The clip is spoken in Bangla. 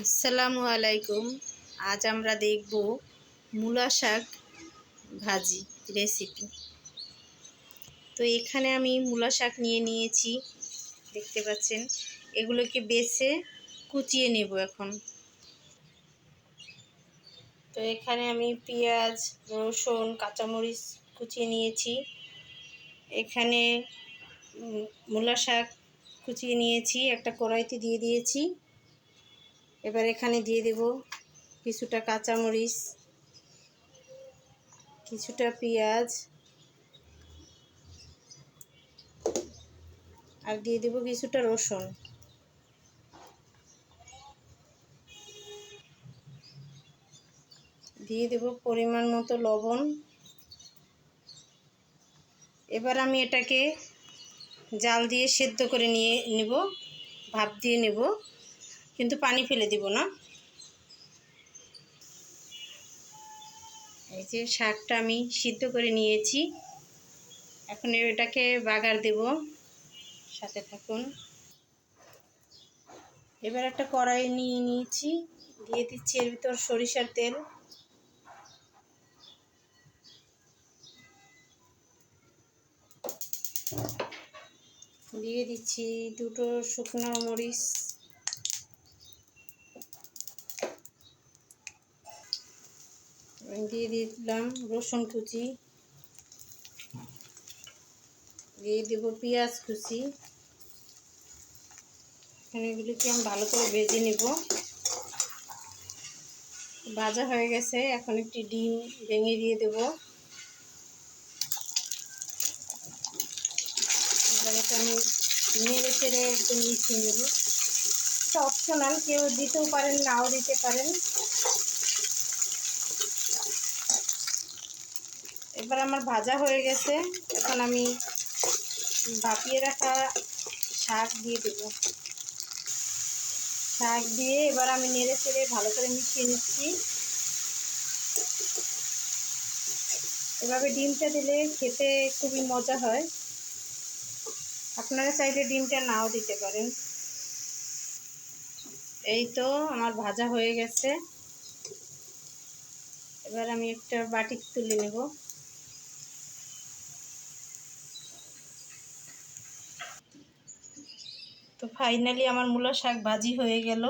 আসসালামু আলাইকুম। আজ আমরা দেখব মূলা শাক ভাজি রেসিপি তো এখানে আমি মূলা শাক নিয়ে নিয়েছি, দেখতে পাচ্ছেন। এগুলোকে বেছে কুচিয়ে নেব এখন। তো এখানে আমি পেঁয়াজ, রসুন, কাঁচামরিচ কুচিয়ে নিয়েছি। এখানে মূলা শাক কুচিয়ে নিয়েছি, একটা কড়াইতে দিয়ে দিয়েছি। এবার এখানে দিয়ে দেব কিছুটা কাঁচামরিচ, কিছুটা পেঁয়াজ, আর দিয়ে দেব কিছুটা রসুন। দিয়ে দেব পরিমাণ মতো লবণ। এবার আমি এটাকে জাল দিয়ে সেদ্ধ করে নিয়ে নেব, ভাপ দিয়ে নেব। কিন্তু পানি ফেলে দিব না। এই যে শাকটা আমি সিদ্ধ করে নিয়েছি। এখন এটাকে বাগার দেব। সাথে থাকুন। এবার একটা কড়াই নিয়ে নিয়েছি। দিয়ে দিচ্ছি এর ভিতর সরিষার তেল। দিয়ে দিচ্ছি দুটো শুকনো মরিচ। দিয়ে দিলাম রসুন কুচি। দিয়ে দেবো পেঁয়াজ কুচি। এগুলিকে আমি ভালো করে ভেজে নেব। ভাজা হয়ে গেছে, এখন একটি ডিম ভেঙে দিয়ে দেব। আমি নেড়ে চেড়ে একদম মিশিয়ে নেব। এটা অপশনাল কেউ দিতেও পারেন, নাও দিতে পারেন। এবার আমার ভাজা হয়ে গেছে। এখন আমি ভাপিয়ে রাখা শাক দিয়ে দেব। শাক দিয়ে এবার আমি নেড়ে চেড়ে ভালো করে মিশিয়ে নিচ্ছি। এভাবে ডিমটা দিলে খেতে খুবই মজা হয়। আপনারা চাইলে ডিমটা নাও দিতে পারেন। এই তো আমার ভাজা হয়ে গেছে। এবার আমি একটা বাটি তুলে নেব। তো ফাইনালি আমার মূলা শাক ভাজি হয়ে গেল।